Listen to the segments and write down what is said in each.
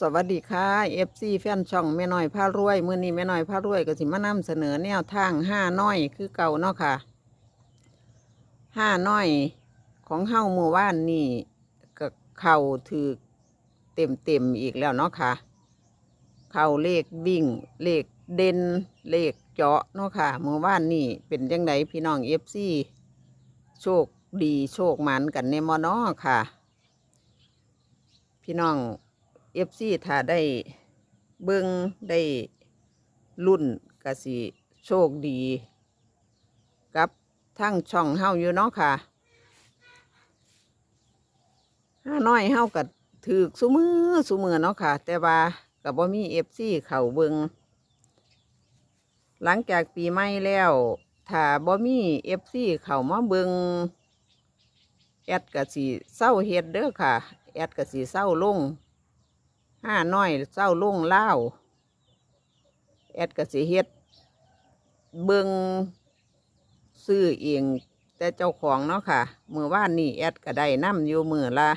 สวัสดีค่ะเอฟซีแฟนช่องแม่น้อยพารวยมื้อนี้แม่น้อยพารวยก็สิมานำเสนอแนวทางห้าน้อยคือเก่าเนาะค่ะห้าน้อยของเฮ้าเมื่อวานนี่ก็เข่าถือเต็มเต็มๆอีกแล้วเนาะค่ะ เข่าเลขวิ่ง เลขเด่นเลขเจาะเนาะค่ะเมื่อวานนี่เป็นยังไงพี่น้องเอฟซีโชคดีโชคหมันกันในมอเนาะค่ะ พี่น้อง เอฟซีถ้าได้เบิ้งได้รุ่นกสิโชคดี กับทั้งช่องเฮาอยู่เนาะค่ะห้าน้อยเฮากับถือสุมือสุมือเนาะค่ะ แต่ว่ากับบ่มีเอฟซีเข่าเบิงหลังจากปีใหม่แล้วถ้าบ่มีเอฟซีเข้ามาเบิงแอดกะสิเศร้าเฮ็ดเด้อค่ะ แอดกะสิเศร้าลง ห้าน้อยเศร้าลงเล่าแอดกะสิเฮ็ดเบิงซื้อเองแต่เจ้าของเนาะค่ะมือว่านนี่แอดก็ได้น้ำอยู่มือละ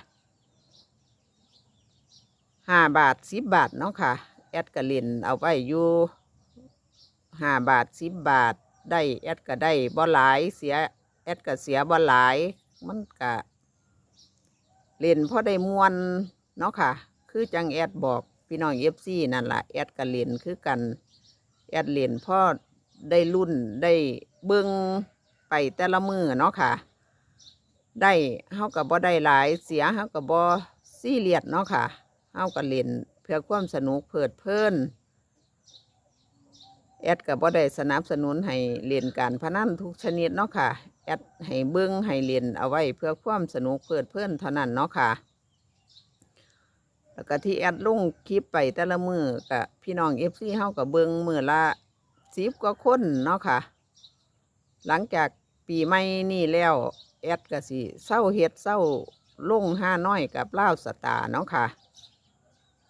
ห้าบาทสิบบาทเนาะค่ะ แอดก็เล่นเอาไว้อยู่ห้าบาทสิบบาทได้แอดก็ได้บ่หลายเสียแอดก็เสียบ่หลาย มันก็เล่นเพราะได้มวนเนาะค่ะ คือจังแอดบอกพี่น้องเอฟซีนั่นแหละแอดก็เลนคือกัน แอดเลนพราะได้รุ่นได้เบิ้งไปแต่ละมือเนาะค่ะ ได้เฮากับบ่ได้หลายเสียเฮากับบ่ซี่เรียสเนาะค่ะเฮากับเลนเพื่อความสนุกเพลิดเพลินแอดกับบ่ได้สนับสนุนให้เล่นการพนันทุกชนิดเนาะค่ะแอดให้เบิ้งให้เล่นเอาไว้เพื่อความสนุกเพลิดเพลินเท่านั้นเนาะค่ะ แล้วก็ที่แอดลงคลิปไปแต่ละมือกับพี่น้องเอฟซีเฮากับเบิงมือละสิบกว่าคนเนาะค่ะ หลังจากปีใหม่นี่แล้วแอดก็สิเศร้าเฮ็ดเศร้าลงห้าน้อยกับเล่าสตาร์เนาะค่ะ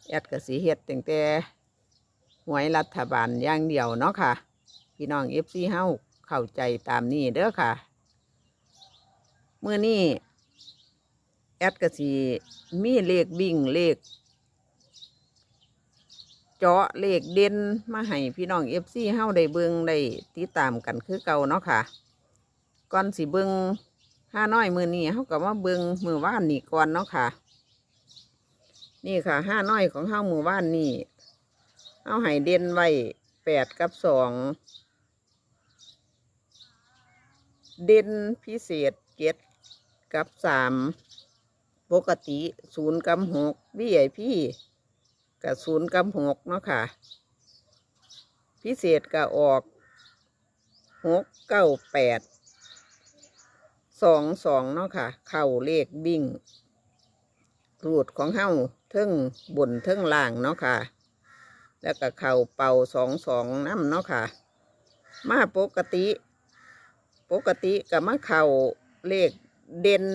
แอดก็สิเฮ็ดตั้งแต่หวยรัฐบาลอย่างเดียวเนาะค่ะ พี่น้องเอฟซีเฮาเข้าใจตามนี้เด้อค่ะ เมื่อนี้ แอดก็สิมีเลขบิ่งเลข เจาะเลขเด่นมาให้พี่น้องเอฟซีเฮาได้เบิงได้ติดตามกันคือเก่าเนาะค่ะก่อนสิเบิงห้าน้อยมือนี้เฮาก็มาเบิงมือว่านนี่ก่อนเนาะค่ะ นี่ค่ะห้าน้อยของเฮามือว่านนี่เฮาให้เด่นไว้แปดกับสองเด่นพิเศษเจ็ดกับสาม ปกติศูนย์กับหกวีไอพี่กับศูนย์กับหกเนาะค่ะ พิเศษก็ออกหกเก้าแปดสองสองเนาะค่ะ เข่าเลขบิ่งรูดของเฮ้าเทิงบนเทิงล่างเนาะค่ะ แล้วก็เข่าเป่าสองสองน้ำเนาะค่ะ มาปกติ ปกติกับมาเข่าเลขเด่น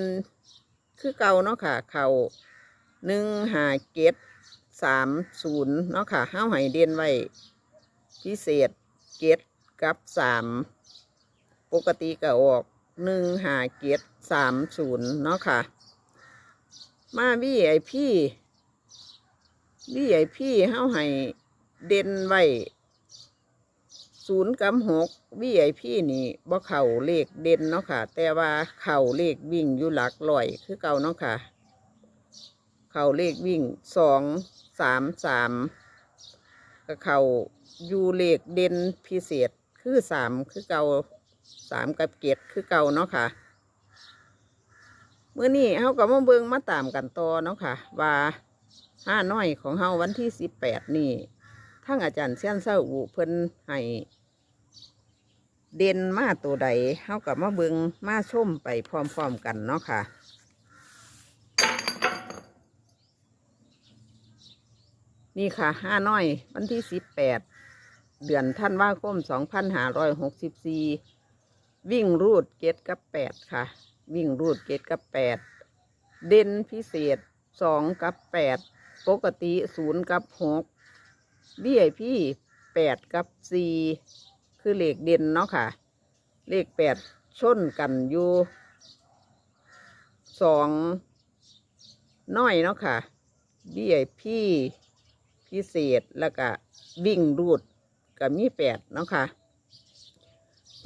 คือเก่าเนาะค่ะ เข่าหนึ่งหาเกตสามศูนย์เนาะค่ะห้าไห้เด่นไว้ พิเศษเกตกับสามปกติก็ออกหนึ่งหาเกตสามศูนย์เนาะค่ะ มาวี่ไอพี่วี่ไอพี่ห้าไห้เด่นไว้ ศูนย์กับหกวีไอพี่นี่บ่เข่าเลขเด่นเนาะค่ะ แต่ว่าเข่าเลขวิ่งอยู่หลักลอยคือเก่าเนาะค่ะ เข่าเลขวิ่งสองสามสามก็เข่าอยู่เลขเด่นพิเศษคือสามคือเก่าสามกับเกตคือเก่าเนาะค่ะเมื่อนี้เฮาก็มาเบิงมาตามกันต่อเนาะค่ะ ว่าห้าน้อยของเฮาวันที่สิบแปดนี่ ทั้งอาจารย์เซียนเศร้าอุเพิ่นให้เด่นมาตัวใดเฮากับมาเบิงมาชมไปพร้อมๆกันเนาะค่ะ นี่ค่ะห้าน้อยวันที่สิบแปดเดือนท่านว่าคมสองพันห้าร้อยหกสิบสี่วิ่งรูดเกตกับแปดค่ะ วิ่งรูดเกตกับแปดเด่นพิเศษสองกับแปดปกติศูนย์กับหก บี้ไอพี่แปดกับสี่คือเลขเด่นเนาะค่ะ เลขแปดชนกันอยู่สองน้อยเนาะค่ะบี้ไอพี่พิเศษแล้วก็วิ่งรูดก็มีแปดเนาะค่ะ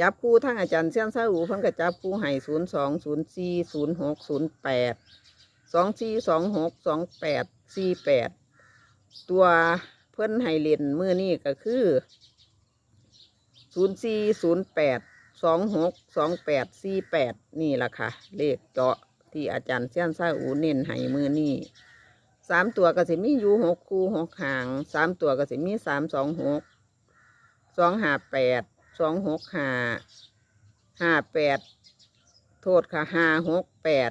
จับคู่ทั้งอาจารย์เซียนซาอูเพิ่นก็จับคู่ให้ศูนย์สองศูนย์สี่ศูนย์หกศูนย์แปดสองสี่สองหกสองแปดสี่แปดตัว เพิ่นให้เล่นมือนี่ก็คือศูนย์สี่ศูนย์แปดสองหกสองแปดสี่แปดนี่แหละค่ะ เลขเจาะที่อาจารย์เซียนซาอูเน้นให้มือนี่สามตัวก็สิมีอยู่หกคู่หกหางสามตัวก็สิมีสามสองหกสองห้าแปดสองหกห้าห้าแปดโทษค่ะห้าหกแปด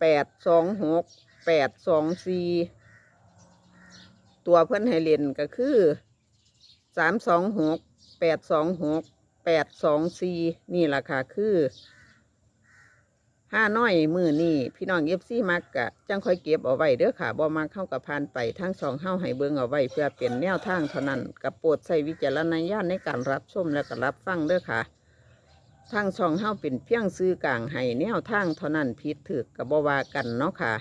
แปดสองหกแปดสองสี่ ตัวเพื่อนให้เล่นก็คือสามสองหกแปดสองหกแปดสองสี่นี่แหละค่ะคือห้าน้อยมือนี่พี่น้องเอฟซีมักกะจังค่อยเก็บเอาไว้เด้อค่ะบ่มาเข้ากับพานไปทั้งสองเฮ้าให้เบิ่งเอาไว้เพื่อเปลี่ยนแนวทางเท่านั้นกับโปรดใช้วิจารณญาณในการรับชมและก็รับฟังเด้อค่ะทางช่องเฮ้าเป็นเพียงซื้อกลางให้แนวทางเท่านั้นผิดถือกับบ่วากันเนาะค่ะ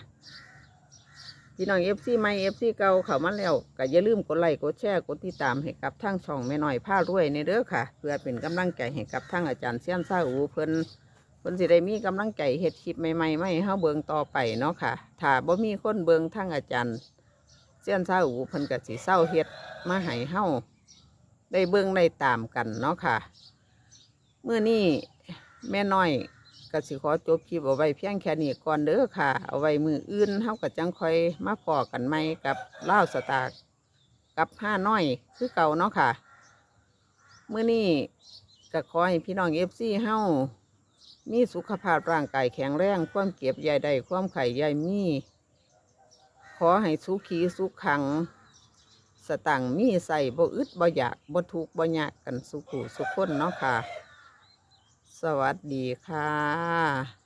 พี่น้องเอฟซีไม่เอฟซีเก่าเขามาแล้วก็อย่าลืมกดไลค์กดแชร์กดติดตามให้กับทางช่องแม่น้อยผ้ารวยในเด้อค่ะ เพื่อเป็นกำลังใจให้กับทางอาจารย์เซียนซาอูเพิ่นเพิ่นสิได้มีกำลังใจเฮ็ดคลิปใหม่ๆมาให้เฮาเบิ่งต่อไปเนาะค่ะถ้าบ่มีคนเบิ่งทางอาจารย์เซียนซาอูเพิ่นก็สิเศร้าเฮ็ดมาให้เฮาได้เบิ่งได้ตามกันเนาะค่ะเมื้อนี้แม่น้อย ก็สิขอจบคลิปเอาไว้เพียงแค่นี้ก่อนเด้อค่ะ เอาไว้มืออื่นเฮาก็จังคอยมาพอกันใหมกับเล่าสตาร์กับห้าน้อยคือเก่าเนาะค่ะเมื้อนี้ก็ขอให้พี่น้อง FC เฮามีสุขภาพร่างกายแข็งแรงความเก็บใยได้ความไข่ใยมี ขอให้สุขีสุขขัง สตังมีใส่บ่อึดบ่อยากบ่ทุกบ่ยากกันสุขุสุขคนเนาะค่ะ สวัสดีค่ะ